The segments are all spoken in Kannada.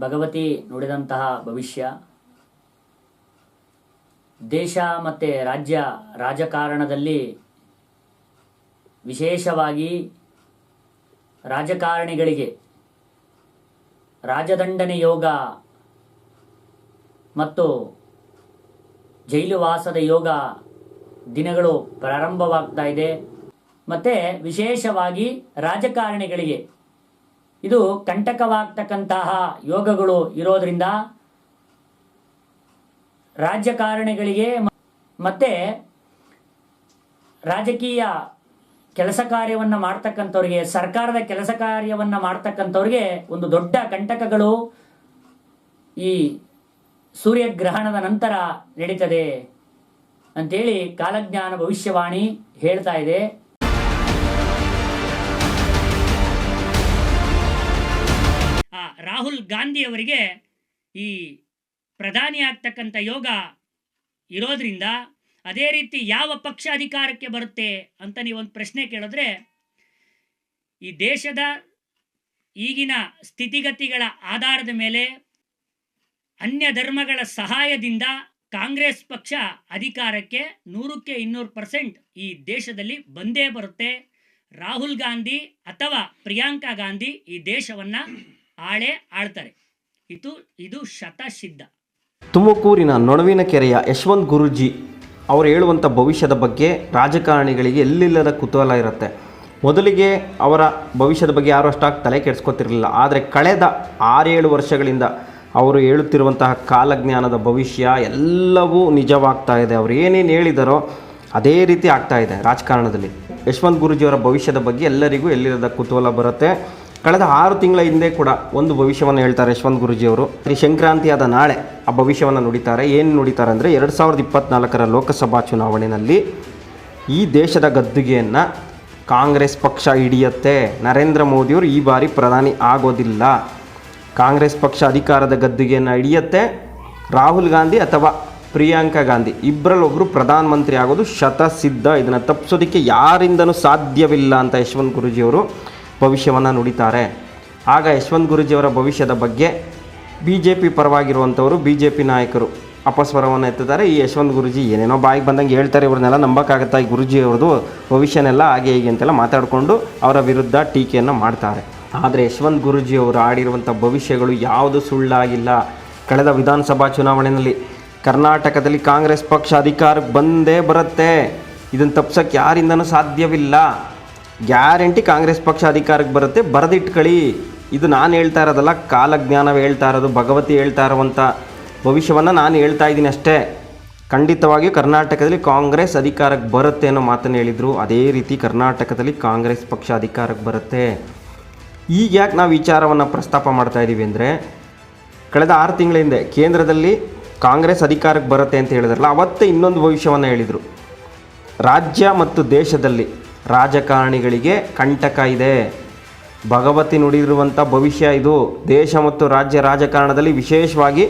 ಭಗವತಿ ನುಡಿದಂತಹ ಭವಿಷ್ಯ. ದೇಶ ಮತ್ತು ರಾಜ್ಯ ರಾಜಕಾರಣದಲ್ಲಿ ವಿಶೇಷವಾಗಿ ರಾಜಕಾರಣಿಗಳಿಗೆ ರಾಜದಂಡನೆ ಯೋಗ ಮತ್ತು ಜೈಲುವಾಸದ ಯೋಗ ದಿನಗಳು ಪ್ರಾರಂಭವಾಗ್ತಾ ಇದೆ. ಮತ್ತು ವಿಶೇಷವಾಗಿ ರಾಜಕಾರಣಿಗಳಿಗೆ ಇದು ಕಂಟಕವಾಗ್ತಕ್ಕಂತಹ ಯೋಗಗಳು ಇರೋದ್ರಿಂದ ರಾಜಕಾರಣಿಗಳಿಗೆ ಮತ್ತೆ ರಾಜಕೀಯ ಕೆಲಸ ಕಾರ್ಯವನ್ನು ಮಾಡ್ತಕ್ಕಂಥವ್ರಿಗೆ, ಸರ್ಕಾರದ ಕೆಲಸ ಕಾರ್ಯವನ್ನು ಮಾಡ್ತಕ್ಕಂಥವ್ರಿಗೆ ಒಂದು ದೊಡ್ಡ ಕಂಟಕಗಳು ಈ ಸೂರ್ಯಗ್ರಹಣದ ನಂತರ ನಡೀತದೆ ಅಂತೇಳಿ ಕಾಲಜ್ಞಾನ ಭವಿಷ್ಯವಾಣಿ ಹೇಳ್ತಾ ಇದೆ. ಆ ರಾಹುಲ್ ಗಾಂಧಿ ಅವರಿಗೆ ಈ ಪ್ರಧಾನಿ ಆಗ್ತಕ್ಕಂಥ ಯೋಗ ಇರೋದ್ರಿಂದ ಅದೇ ರೀತಿ ಯಾವ ಪಕ್ಷ ಅಧಿಕಾರಕ್ಕೆ ಬರುತ್ತೆ ಅಂತ ನೀವೊಂದು ಪ್ರಶ್ನೆ ಕೇಳಿದ್ರೆ, ಈ ದೇಶದ ಈಗಿನ ಸ್ಥಿತಿಗತಿಗಳ ಆಧಾರದ ಮೇಲೆ ಅನ್ಯ ಧರ್ಮಗಳ ಸಹಾಯದಿಂದ ಕಾಂಗ್ರೆಸ್ ಪಕ್ಷ ಅಧಿಕಾರಕ್ಕೆ ನೂರಕ್ಕೆ ಇನ್ನೂರು ಪರ್ಸೆಂಟ್ ಈ ದೇಶದಲ್ಲಿ ಬಂದೇ ಬರುತ್ತೆ. ರಾಹುಲ್ ಗಾಂಧಿ ಅಥವಾ ಪ್ರಿಯಾಂಕಾ ಗಾಂಧಿ ಈ ದೇಶವನ್ನ ಆಳೆ ಆಳ್ತಾರೆ. ಇದು ಇದು ಶತಸಿದ್ಧ. ತುಮಕೂರಿನ ನೊಣವಿನ ಕೆರೆಯ ಯಶವಂತ್ ಗುರುಜಿ ಅವರು ಹೇಳುವಂಥ ಭವಿಷ್ಯದ ಬಗ್ಗೆ ರಾಜಕಾರಣಿಗಳಿಗೆ ಎಲ್ಲಿಲ್ಲದ ಕುತೂಹಲ ಇರುತ್ತೆ. ಮೊದಲಿಗೆ ಅವರ ಭವಿಷ್ಯದ ಬಗ್ಗೆ ಯಾರು ಅಷ್ಟಾಗಿ ತಲೆ ಕೆಡಿಸ್ಕೊತಿರಲಿಲ್ಲ. ಆದರೆ ಕಳೆದ ಆರೇಳು ವರ್ಷಗಳಿಂದ ಅವರು ಹೇಳುತ್ತಿರುವಂತಹ ಕಾಲಜ್ಞಾನದ ಭವಿಷ್ಯ ಎಲ್ಲವೂ ನಿಜವಾಗ್ತಾ ಇದೆ. ಅವರು ಏನೇನು ಹೇಳಿದಾರೋ ಅದೇ ರೀತಿ ಆಗ್ತಾ ಇದೆ ರಾಜಕಾರಣದಲ್ಲಿ. ಯಶವಂತ್ ಗುರುಜಿಯವರ ಭವಿಷ್ಯದ ಬಗ್ಗೆ ಎಲ್ಲರಿಗೂ ಎಲ್ಲಿರದ ಕುತೂಹಲ ಬರುತ್ತೆ. ಕಳೆದ ಆರು ತಿಂಗಳ ಹಿಂದೆ ಕೂಡ ಒಂದು ಭವಿಷ್ಯವನ್ನು ಹೇಳ್ತಾರೆ ಯಶವಂತ್ ಗುರುಜಿಯವರು. ಈ ಸಂಕ್ರಾಂತಿಯಾದ ನಾಳೆ ಆ ಭವಿಷ್ಯವನ್ನು ನುಡಿತಾರೆ. ಏನು ನುಡಿತಾರೆ ಅಂದರೆ ಎರಡು ಸಾವಿರದ ಇಪ್ಪತ್ತ್ನಾಲ್ಕರ ಲೋಕಸಭಾ ಚುನಾವಣೆಯಲ್ಲಿ ಈ ದೇಶದ ಗದ್ದುಗೆಯನ್ನು ಕಾಂಗ್ರೆಸ್ ಪಕ್ಷ ಹಿಡಿಯತ್ತೆ. ನರೇಂದ್ರ ಮೋದಿಯವರು ಈ ಬಾರಿ ಪ್ರಧಾನಿ ಆಗೋದಿಲ್ಲ. ಕಾಂಗ್ರೆಸ್ ಪಕ್ಷ ಅಧಿಕಾರದ ಗದ್ದುಗೆಯನ್ನು ಹಿಡಿಯತ್ತೆ. ರಾಹುಲ್ ಗಾಂಧಿ ಅಥವಾ ಪ್ರಿಯಾಂಕಾ ಗಾಂಧಿ ಇಬ್ಬರಲ್ಲೊಬ್ಬರು ಪ್ರಧಾನಮಂತ್ರಿ ಆಗೋದು ಶತಸಿದ್ಧ. ಇದನ್ನು ತಪ್ಪಿಸೋದಕ್ಕೆ ಯಾರಿಂದನೂ ಸಾಧ್ಯವಿಲ್ಲ ಅಂತ ಯಶವಂತ್ ಗುರೂಜಿಯವರು. ಭವಿಷ್ಯವನ್ನು ನುಡಿತಾರೆ. ಆಗ ಯಶವಂತ್ ಗುರೂಜಿಯವರ ಭವಿಷ್ಯದ ಬಗ್ಗೆ ಬಿ ಜೆ ಪಿ ಪರವಾಗಿರುವಂಥವರು ಬಿ ಜೆ ಪಿ ನಾಯಕರು ಅಪಸ್ವರವನ್ನು ಎತ್ತಿದ್ದಾರೆ. ಈ ಯಶವಂತ್ ಗುರುಜಿ ಏನೇನೋ ಬಾಯಿಗೆ ಬಂದಂಗೆ ಹೇಳ್ತಾರೆ. ಇವ್ರನ್ನೆಲ್ಲ ನಂಬಕ್ಕಾಗತ್ತಾ? ಈ ಗುರುಜಿ ಅವ್ರದ್ದು ಭವಿಷ್ಯನೆಲ್ಲ ಹಾಗೆ ಹೀಗೆ ಅಂತೆಲ್ಲ ಮಾತಾಡಿಕೊಂಡು ಅವರ ವಿರುದ್ಧ ಟೀಕೆಯನ್ನು ಮಾಡ್ತಾರೆ. ಆದರೆ ಯಶವಂತ್ ಗುರುಜಿ ಅವರು ಆಡಿರುವಂಥ ಭವಿಷ್ಯಗಳು ಯಾವುದು ಸುಳ್ಳಾಗಿಲ್ಲ. ಕಳೆದ ವಿಧಾನಸಭಾ ಚುನಾವಣೆಯಲ್ಲಿ ಕರ್ನಾಟಕದಲ್ಲಿ ಕಾಂಗ್ರೆಸ್ ಪಕ್ಷ ಅಧಿಕಾರಕ್ಕೆ ಬಂದೇ ಬರುತ್ತೆ. ಇದನ್ನು ತಪ್ಸೋಕ್ಕೆ ಯಾರಿಂದನೂ ಸಾಧ್ಯವಿಲ್ಲ. ಗ್ಯಾರಂಟಿ ಕಾಂಗ್ರೆಸ್ ಪಕ್ಷ ಅಧಿಕಾರಕ್ಕೆ ಬರುತ್ತೆ. ಬರೆದಿಟ್ಕೊಳ್ಳಿ. ಇದು ನಾನು ಹೇಳ್ತಾ ಇರೋದಲ್ಲ, ಕಾಲಜ್ಞಾನವೇ ಹೇಳ್ತಾ ಇರೋದು, ಭಗವತಿ ಹೇಳ್ತಾ ಇರುವಂಥ ಭವಿಷ್ಯವನ್ನು ನಾನು ಹೇಳ್ತಾ ಇದ್ದೀನಿ ಅಷ್ಟೇ. ಖಂಡಿತವಾಗಿಯೂ ಕರ್ನಾಟಕದಲ್ಲಿ ಕಾಂಗ್ರೆಸ್ ಅಧಿಕಾರಕ್ಕೆ ಬರುತ್ತೆ ಅನ್ನೋ ಮಾತನ್ನು ಹೇಳಿದರು. ಅದೇ ರೀತಿ ಕರ್ನಾಟಕದಲ್ಲಿ ಕಾಂಗ್ರೆಸ್ ಪಕ್ಷ ಅಧಿಕಾರಕ್ಕೆ ಬರುತ್ತೆ. ಈಗ ಯಾಕೆ ನಾವು ವಿಚಾರವನ್ನು ಪ್ರಸ್ತಾಪ ಮಾಡ್ತಾ ಇದ್ದೀವಿ ಅಂದರೆ, ಕಳೆದ ಆರು ತಿಂಗಳ ಹಿಂದೆ ಕೇಂದ್ರದಲ್ಲಿ ಕಾಂಗ್ರೆಸ್ ಅಧಿಕಾರಕ್ಕೆ ಬರುತ್ತೆ ಅಂತ ಹೇಳಿದ್ರಲ್ಲ, ಅವತ್ತೇ ಇನ್ನೊಂದು ಭವಿಷ್ಯವನ್ನು ಹೇಳಿದರು. ರಾಜ್ಯ ಮತ್ತು ದೇಶದಲ್ಲಿ ರಾಜಕಾರಣಿಗಳಿಗೆ ಕಂಟಕ ಇದೆ. ಭಗವತಿ ನುಡಿದಿರುವಂಥ ಭವಿಷ್ಯ ಇದು. ದೇಶ ಮತ್ತು ರಾಜ್ಯ ರಾಜಕಾರಣದಲ್ಲಿ ವಿಶೇಷವಾಗಿ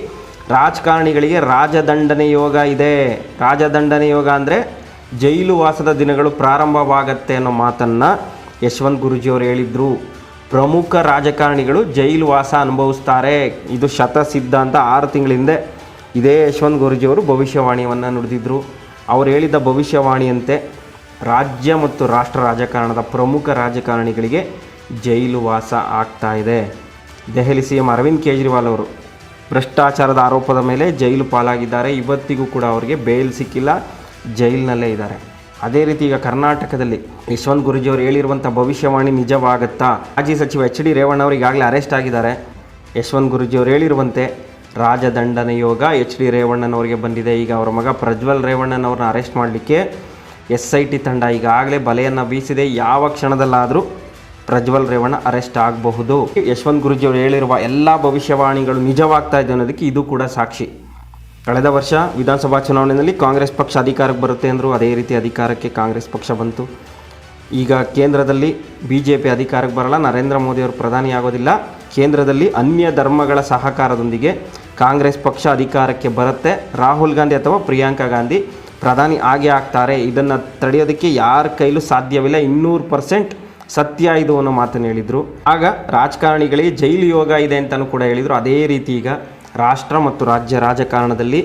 ರಾಜಕಾರಣಿಗಳಿಗೆ ರಾಜದಂಡನೆ ಯೋಗ ಇದೆ. ರಾಜದಂಡನೆ ಯೋಗ ಅಂದರೆ ಜೈಲು ವಾಸದ ದಿನಗಳು ಪ್ರಾರಂಭವಾಗತ್ತೆ ಅನ್ನೋ ಮಾತನ್ನು ಯಶವಂತ್ ಗುರುಜಿಯವರು ಹೇಳಿದರು. ಪ್ರಮುಖ ರಾಜಕಾರಣಿಗಳು ಜೈಲು ವಾಸ ಅನುಭವಿಸ್ತಾರೆ. ಇದು ಶತಸಿದ್ಧ ಅಂತ ಆರು ತಿಂಗಳ ಹಿಂದೆ ಇದೇ ಯಶವಂತ್ ಗುರುಜಿಯವರು ಭವಿಷ್ಯವಾಣಿಯನ್ನು ನುಡಿದಿದ್ದರು ಅವರು ಹೇಳಿದ ಭವಿಷ್ಯವಾಣಿಯಂತೆ ರಾಜ್ಯ ಮತ್ತು ರಾಷ್ಟ್ರ ರಾಜಕಾರಣದ ಪ್ರಮುಖ ರಾಜಕಾರಣಿಗಳಿಗೆ ಜೈಲು ವಾಸ ಆಗ್ತಾ ಇದೆ. ದೆಹಲಿ ಸಿ ಎಂ ಅರವಿಂದ್ ಕೇಜ್ರಿವಾಲ್ ಅವರು ಭ್ರಷ್ಟಾಚಾರದ ಆರೋಪದ ಮೇಲೆ ಜೈಲು ಪಾಲಾಗಿದ್ದಾರೆ. ಇವತ್ತಿಗೂ ಕೂಡ ಅವರಿಗೆ ಬೇಲ್ ಸಿಕ್ಕಿಲ್ಲ, ಜೈಲಿನಲ್ಲೇ ಇದ್ದಾರೆ. ಅದೇ ರೀತಿ ಈಗ ಕರ್ನಾಟಕದಲ್ಲಿ ಯಶವಂತ್ ಗುರುಜಿಯವರು ಹೇಳಿರುವಂಥ ಭವಿಷ್ಯವಾಣಿ ನಿಜವಾಗುತ್ತಾ? ಮಾಜಿ ಸಚಿವ ಎಚ್ ಡಿ ರೇವಣ್ಣ ಅವರು ಈಗಾಗಲೇ ಅರೆಸ್ಟ್ ಆಗಿದ್ದಾರೆ. ಯಶವಂತ್ ಗುರುಜಿ ಅವರು ಹೇಳಿರುವಂತೆ ರಾಜದಂಡನ ಯೋಗ ಎಚ್ ಡಿ ರೇವಣ್ಣನವರಿಗೆ ಬಂದಿದೆ. ಈಗ ಅವರ ಮಗ ಪ್ರಜ್ವಲ್ ರೇವಣ್ಣನವ್ರನ್ನ ಅರೆಸ್ಟ್ ಮಾಡಲಿಕ್ಕೆ ಎಸ್ ಐ ಟಿ ತಂಡ ಈಗಾಗಲೇ ಬಲೆಯನ್ನು ಬೀಸಿದೆ. ಯಾವ ಕ್ಷಣದಲ್ಲಾದರೂ ಪ್ರಜ್ವಲ್ ರೇವಣ್ಣ ಅರೆಸ್ಟ್ ಆಗಬಹುದು. ಯಶವಂತ್ ಗುರುಜಿ ಅವರು ಹೇಳಿರುವ ಎಲ್ಲ ಭವಿಷ್ಯವಾಣಿಗಳು ನಿಜವಾಗ್ತಾ ಇದೆ ಅನ್ನೋದಕ್ಕೆ ಇದು ಕೂಡ ಸಾಕ್ಷಿ. ಕಳೆದ ವರ್ಷ ವಿಧಾನಸಭಾ ಚುನಾವಣೆಯಲ್ಲಿ ಕಾಂಗ್ರೆಸ್ ಪಕ್ಷ ಅಧಿಕಾರಕ್ಕೆ ಬರುತ್ತೆ ಅಂದರು ಅದೇ ರೀತಿ ಅಧಿಕಾರಕ್ಕೆ ಕಾಂಗ್ರೆಸ್ ಪಕ್ಷ ಬಂತು. ಈಗ ಕೇಂದ್ರದಲ್ಲಿ ಬಿ ಜೆ ಪಿ ಅಧಿಕಾರಕ್ಕೆ ಬರಲ್ಲ, ನರೇಂದ್ರ ಮೋದಿ ಅವರು ಪ್ರಧಾನಿ ಆಗೋದಿಲ್ಲ. ಕೇಂದ್ರದಲ್ಲಿ ಅನ್ಯ ಧರ್ಮಗಳ ಸಹಕಾರದೊಂದಿಗೆ ಕಾಂಗ್ರೆಸ್ ಪಕ್ಷ ಅಧಿಕಾರಕ್ಕೆ ಬರುತ್ತೆ. ರಾಹುಲ್ ಗಾಂಧಿ ಅಥವಾ ಪ್ರಿಯಾಂಕಾ ಗಾಂಧಿ ಪ್ರಧಾನಿ ಆಗೇ ಆಗ್ತಾರೆ, ಇದನ್ನು ತಡೆಯೋದಕ್ಕೆ ಯಾರ ಕೈಲೂ ಸಾಧ್ಯವಿಲ್ಲ. ಇನ್ನೂರು ಪರ್ಸೆಂಟ್ ಸತ್ಯ ಇದು ಅನ್ನೋ ಮಾತನ್ನು ಹೇಳಿದರು. ಆಗ ರಾಜಕಾರಣಿಗಳಿಗೆ ಜೈಲು ಯೋಗ ಇದೆ ಅಂತಲೂ ಕೂಡ ಹೇಳಿದರು. ಅದೇ ರೀತಿ ಈಗ ರಾಷ್ಟ್ರ ಮತ್ತು ರಾಜ್ಯ ರಾಜಕಾರಣದಲ್ಲಿ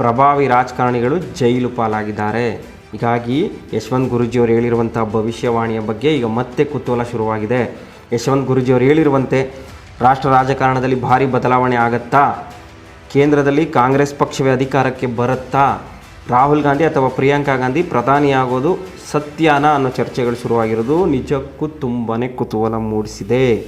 ಪ್ರಭಾವಿ ರಾಜಕಾರಣಿಗಳು ಜೈಲು ಪಾಲಾಗಿದ್ದಾರೆ. ಹೀಗಾಗಿ ಯಶವಂತ್ ಗುರುಜಿಯವರು ಹೇಳಿರುವಂಥ ಭವಿಷ್ಯವಾಣಿಯ ಬಗ್ಗೆ ಈಗ ಮತ್ತೆ ಕುತೂಹಲ ಶುರುವಾಗಿದೆ. ಯಶವಂತ್ ಗುರುಜಿಯವರು ಹೇಳಿರುವಂತೆ, ರಾಷ್ಟ್ರ ರಾಜಕಾರಣದಲ್ಲಿ ಭಾರಿ ಬದಲಾವಣೆ ಆಗತ್ತಾ? ಕೇಂದ್ರದಲ್ಲಿ ಕಾಂಗ್ರೆಸ್ ಪಕ್ಷವೇ ಅಧಿಕಾರಕ್ಕೆ ಬರುತ್ತಾ? ರಾಹುಲ್ ಗಾಂಧಿ ಅಥವಾ ಪ್ರಿಯಾಂಕಾ ಗಾಂಧಿ ಪ್ರಧಾನಿಯಾಗೋದು ಸತ್ಯಾನ ಅನ್ನೋ ಚರ್ಚೆಗಳು ಶುರುವಾಗಿರೋದು. ನಿಜಕ್ಕೂ ತುಂಬಾ ಕುತೂಹಲ ಮೂಡಿಸಿದೆ.